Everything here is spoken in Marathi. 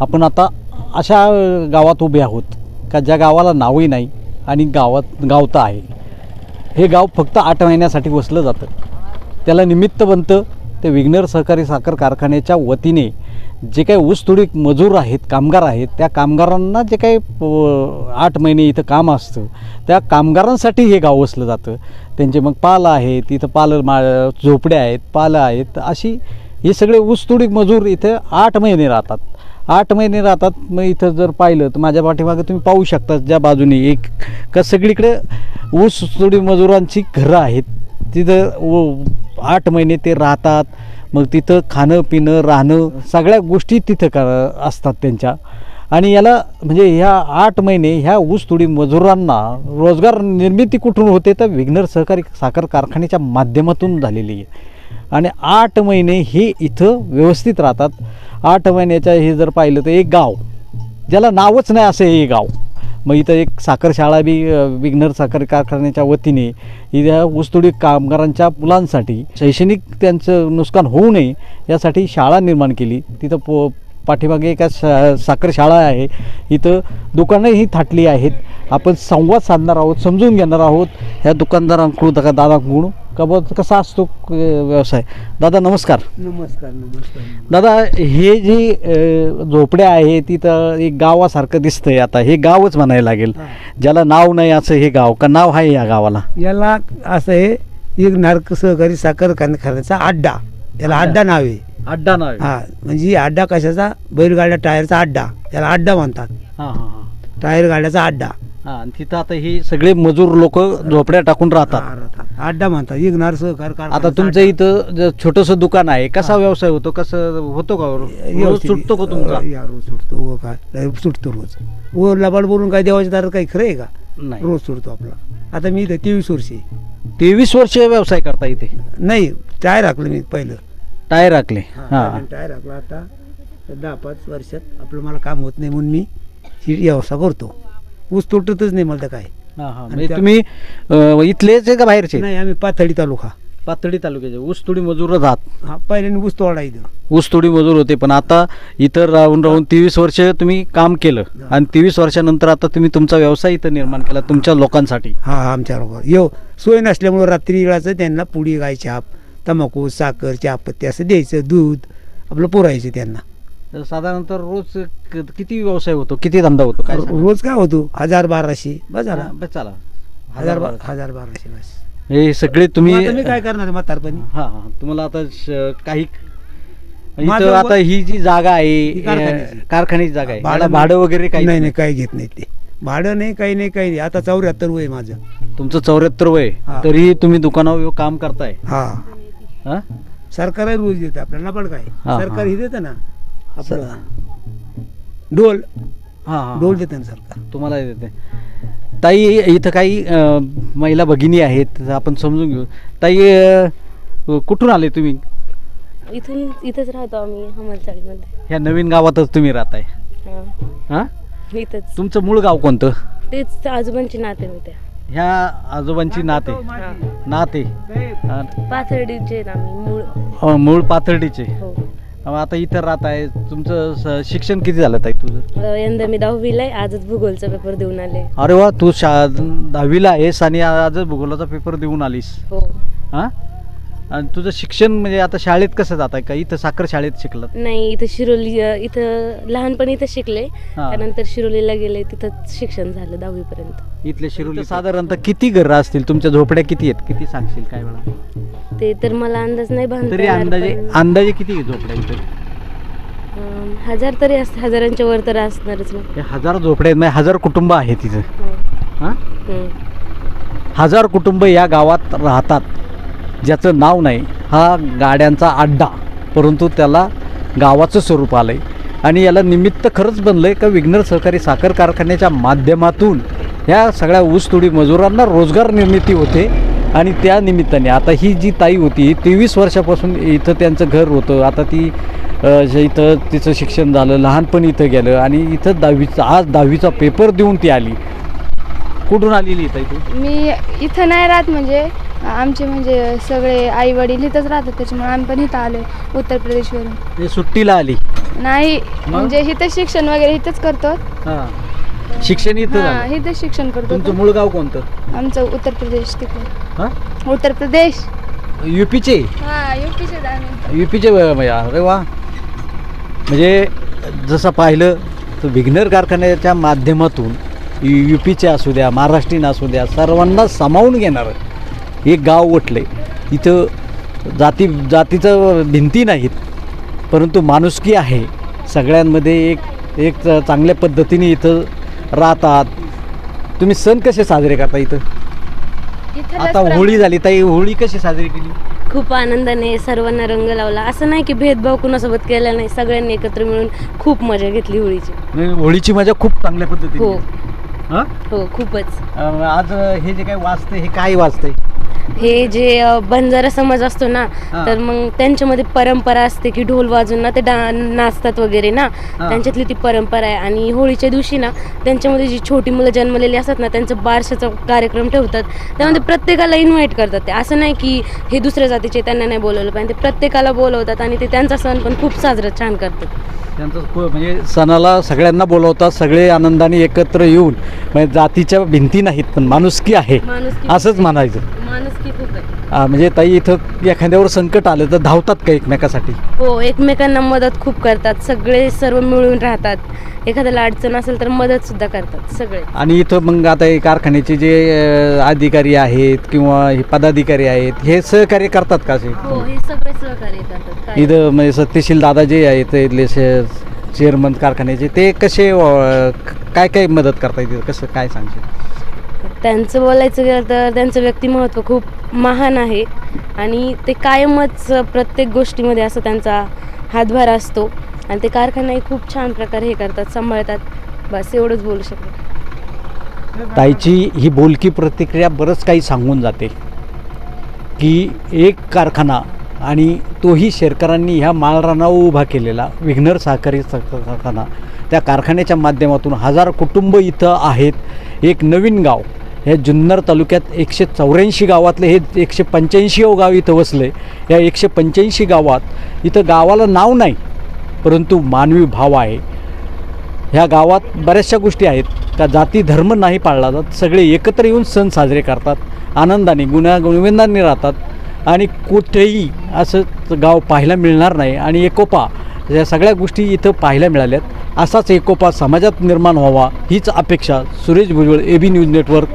आपण आता अशा गावात उभे आहोत का ज्या गावाला नावही नाही आणि गावात गाव तर आहे. हे गाव फक्त आठ महिन्यासाठी वसलं जातं. त्याला निमित्त बनतं ते विग्नर सहकारी साखर कारखान्याच्या वतीने जे काही ऊसतोडी मजूर आहेत कामगार आहेत त्या कामगारांना जे काही आठ महिने इथं काम असतं त्या कामगारांसाठी हे गाव वसलं जातं. त्यांचे मग पालं आहेत इथं पालं मा झोपड्या आहेत पालं आहेत अशी हे सगळे ऊसतोडी मजूर इथं आठ महिने राहतात. आठ महिने राहतात. मग इथं जर पाहिलं तर माझ्या पाठीमागं तुम्ही पाहू शकता ज्या बाजूने एक का सगळीकडे ऊस तोडी मजुरांची घरं आहेत. तिथं व आठ महिने ते राहतात. मग तिथं खाणं पिणं राहणं सगळ्या गोष्टी तिथं का असतात त्यांच्या. आणि याला म्हणजे ह्या आठ महिने ह्या ऊस तोडी मजुरांना रोजगार निर्मिती कुठून होते तर विघ्नर सहकारी साखर कारखान्याच्या माध्यमातून झालेली आहे. आणि आठ महिने हे इथं व्यवस्थित राहतात. आठ महिन्याच्या हे जर पाहिलं तर एक गाव ज्याला नावच नाही असं हे गाव. मग इथं एक साखर शाळा बी विघ्नर साखर कारखान्याच्या वतीने या ऊसतोडी कामगारांच्या मुलांसाठी शैक्षणिक त्यांचं नुकसान होऊ नये यासाठी शाळा निर्माण केली. तिथं पो पाठीमागे एका शा साखर शाळा आहे. इथं दुकानंही थाटली आहेत. आपण संवाद साधणार आहोत समजून घेणार आहोत. ह्या दुकानदारांकडून का दादाकडून? का बघ कसा असतो व्यवसाय? दादा नमस्कार. नमस्कार नमस्कार. दादा हे जी झोपड्या आहे तिथं एक गावासारखं दिसतंय आता. हे गावच म्हणायला लागेल. हा. ज्याला नाव नाही असं हे गाव. का नाव आहे या गावाला? याला असं आहे एक नारक सहकारी साखर कारखान्याचा अड्डा. याला. अड्डा नाव आहे. अड्डा नाव आहे. हा म्हणजे अड्डा कशाचा? बैलगाड्या टायरचा अड्डा. याला अड्डा म्हणतात. हा हा हा. टायर गाड्याचा अड्डा. हा आणि तिथं आता हे सगळे मजूर लोक झोपड्या टाकून राहतात. अड्डा म्हणतात. इग्नार सहकार आता तुमचं इथं ज- छोटंसं दुकान आहे. कसा व्यवसाय होतो? कसं होतो का? रोज सुटतो का तुमचा? या रोज सुटतो. हो काय लय सुटतो रोज. वर लबाड बोलून काय देवाच्या दारात काही खरं आहे का? नाही. रोज सुटतो आपला. आता मी इथं तेवीस वर्षी तेवीस वर्ष व्यवसाय करता इथे. नाही टायर हाकलं मी पहिलं. टायर राखले हा टायर हाकला आता दहा पाच वर्षात आपलं मला काम होत नाही म्हणून मी ही व्यवस्था करतो. ऊस तुटतच नाही मला तर काय. हा हा. म्हणजे त्या- तुम्ही अ, इथलेच आहे का बाहेरचे? नाही आम्ही पाथडी तालुका. पातळी तालुक्याचे. ऊस तोडी मजूर राहत हा पहिल्याने ऊस तोडा इथं. ऊस तोडी मजूर होते पण आता इथं राहून राहून तेवीस वर्ष तुम्ही काम केलं. आणि तेवीस वर्षानंतर आता तुम्ही तुमचा व्यवसाय इथं निर्माण केला तुमच्या लोकांसाठी. हा हा आमच्या बरोबर येऊ सोय नसल्यामुळं रात्री वेळाचं त्यांना पुडी गाय छाप तंबाखू साखर चहापत्ती असं द्यायचं दूध आपलं पुरायचं त्यांना. तर साधारणतः रोज क- किती व्यवसाय होतो? किती धंदा होतो? काय सांगा? रोज काय होतो? हजार बाराशे बस झाला. हा, बस चला हजार बा- हजार बाराशे. बस. हे सगळे तुम्ही मग आता मी काय करणार म्हातारपणी? हा हा तुम्हाला आता श- काही इथं आता ही जी जागा आहे कारखान्याची. अ, कारखान्याची. जागा आहे. भाडं याला भाडं वगैरे काही नाही नाही? काही घेत नाही ते. भाडं नाही काही नाही काही नाही. आता चौऱ्याहत्तर वय माझं. तुमचं चौऱ्याहत्तर वय हा. तरी तुम्ही दुकानावर काम करताय. हा. हा? सरकार रोज देतं आपल्याला पण काय? हा, सरकार हा. हे देतं ना आपलं. डोल हा हा डोल देतं ना सरकार. तुम्हाला देते. ताई इथं काही अ, महिला भगिनी आहेत आपण समजून घेऊ. ताई अ, कुठून आले तुम्ही? इथून इथंच राहतो आम्ही हमलचाळीमध्ये. ह्या नवीन गावातच तुम्ही राहताय. हां. हा? इथंच. तुमचं मूळ गाव कोणतं? तेच आजोबांची नाते होत्या ह्या आजोबांची नाते. नाते. पाथर्डीचे आम्ही मूळ. अ, मूळ पाथर्डीचे. हो. आता इथं राहत आहे. तुमचं स- शिक्षण किती झालं ताई तुझं? अं, यंदा मी दहावीला आहे. आजच भूगोलचा पेपर देऊन आले. अरे वा तू शा दहावीला आहेस आणि आजच भूगोलाचा पेपर देऊन आलीस. हो. हा? आणि तुझं शिक्षण म्हणजे आता शाळेत कसं जात आहे? का इथं साखर शाळेत शिकलात? नाही इथं शिरोली इथं लहानपणी इथं शिकले. हा. त्यानंतर शिरोलीला गेले तिथंच शिक्षण झालं दहावीपर्यंत. इथले शिरोली साधारणतः किती घरं असतील? तुमच्या झोपड्या किती आहेत? किती सांगशील काय वेळा ते तर मला अंदाज नाही बांधता तरी येणार, अंदाजे पण, अंदाजे किती आहे झोपड्या इथे? अं, हजार तरी असत हजारांच्या वर तर असणारच हे हजार झोपड्या आहेत म्हणजे हजार कुटुंब आहेत तिथं हो. हा? हम्म. हजार कुटुंब या गावात राहतात. ज्याचं नाव नाही हा गाड्यांचा अड्डा. परंतु त्याला गावाचं स्वरूप आलं आहे आणि याला निमित्त खरंच बनलं आहे का विघ्नर सहकारी साखर कारखान्याच्या माध्यमातून ह्या सगळ्या ऊसतोडी मजुरांना रोजगार निर्मिती होते. आणि त्या निमित्ताने आता ही जी ताई होती तेवीस वर्षापासून इथं त्यांचं घर होतं. आता ती जे इथं तिचं शिक्षण झालं लहानपणी इथं गेलं. आणि इथं दहावीचा आज दहावीचा पेपर देऊन ती आली. कुठून आलेली ताई तू? मी इथं नाही राहत म्हणजे आमचे म्हणजे सगळे आई वडील इथंच राहतात त्याच्यामुळे आम्ही पण इथं आलो उत्तर प्रदेशवरून हे सुट्टीला आली? नाही? म्हणजे इथं शिक्षण वगैरे इथंच करतो. हां. शिक्षण इथं हा झालं. इथं शिक्षण करतो. तुमचं मूळ गाव कोणतं? आमचं उत्तर प्रदेश तिकडे. हां? उत्तर प्रदेश. युपीचे? हा युपीचे युपीचे अरे वा. म्हणजे जसं पाहिलं तर विघ्नर कारखान्याच्या माध्यमातून यू पीचे असू द्या महाराष्ट्रीयन असू द्या सर्वांना सामावून घेणारं एक गाव उठले. इथं जाती जातीचं भिंती नाहीत परंतु माणुसकी आहे. सगळ्यांमध्ये एक एक चांगल्या पद्धतीने इथं राहतात. तुम्ही सण कसे साजरे करता इथं? आता होळी झाली ताई होळी कशी साजरी केली? खूप आनंदाने सर्वांना रंग लावला. असं नाही की भेदभाव कुणासोबत केला नाही सगळ्यांनी एकत्र मिळून खूप मजा घेतली होळीची. होळीची मजा खूप चांगल्या पद्धतीने हो. हां? खूपच. आज हे जे काही वाचते हे काय वाचते हे जे बंजारा समाज असतो ना. तर मग त्यांच्यामध्ये परंपरा असते की ढोल वाजून ना ते डा नाचतात वगैरे ना. त्यांच्यातली ती परंपरा आहे. आणि होळीच्या दिवशी ना त्यांच्यामध्ये जी छोटी मुलं जन्मलेली असतात ना त्यांचं बारशाचा कार्यक्रम ठेवतात. त्यामध्ये प्रत्येकाला इन्व्हाइट करतात ते. असं नाही की हे दुसऱ्या जातीचे त्यांना नाही बोलवलं पाहिजे. ते प्रत्येकाला बोलवतात आणि ते त्यांचा सण पण खूप साजरा छान करतात. त्यांचं खूप- म्हणजे सणाला सगळ्यांना बोलवतात सगळे आनंदाने एकत्र येऊन म्हणजे जातीच्या भिंती नाहीत पण माणुसकी आहे. माणुसकी असंच म्हणायचं. माणुसकी खूप आहे. म्हणजे ताई इथं एखाद्यावर संकट आलं तर धावतात का एकमेकासाठी? हो एकमेकांना मदत खूप करतात. सगळे सर्व मिळून राहतात. एखाद्याला अडचण असेल तर मदत सुद्धा करतात सगळे. आणि इथं मग आता हे कारखान्याचे जे अ, अधिकारी आहेत किंवा हे पदाधिकारी आहेत हे सहकार्य करतात का असे? हो हे सगळे सहकार्य करतात. काय? इथं म्हणजे सत्यशील दादा जे आहेत इथले शे- चेअरमन कारखान्याचे ते कसे अ, काय काय मदत करता येते कसं काय सांगशील? त्यांचं बोलायचं गेलं तर त्यांचं व्यक्तिमत्व खूप महान आहे. आणि ते कायमच प्रत्येक गोष्टीमध्ये असं त्यांचा हातभार असतो. आणि ते कारखानाही खूप छान प्रकारे हे करतात सांभाळतात. बस एवढंच बोलू शकतो. ताईची ही बोलकी प्रतिक्रिया बरंच काही सांगून जाते. की एक कारखाना आणि तोही शेरकरांनी ह्या माळरानावर उभा केलेला विघ्नर सहकारी कारखाना त्या कारखान्याच्या माध्यमातून हजार कुटुंब इथं आहेत. एक नवीन गाव. हे जुन्नर तालुक्यात एकशे चौऱ्याऐंशी गावातले हे एकशे पंच्याऐंशी गाव इथं वसले. या एकशे पंच्याऐंशी गावात इथं गावाला नाव नाही परंतु मानवी भाव आहे. ह्या गावात बऱ्याचशा गोष्टी आहेत. का जाती धर्म नाही पाळला जात सगळे एकत्र येऊन सण साजरे करतात. आनंदाने गुन्हा गुणविंदाने राहतात. आणि कुठेही असं गाव पाहायला मिळणार नाही. आणि एकोपा या सगळ्या गोष्टी इथं पाहायला मिळाल्यात. असाच एकोपा समाजात निर्माण व्हावा हीच अपेक्षा Suresh Bhujbal A B news network.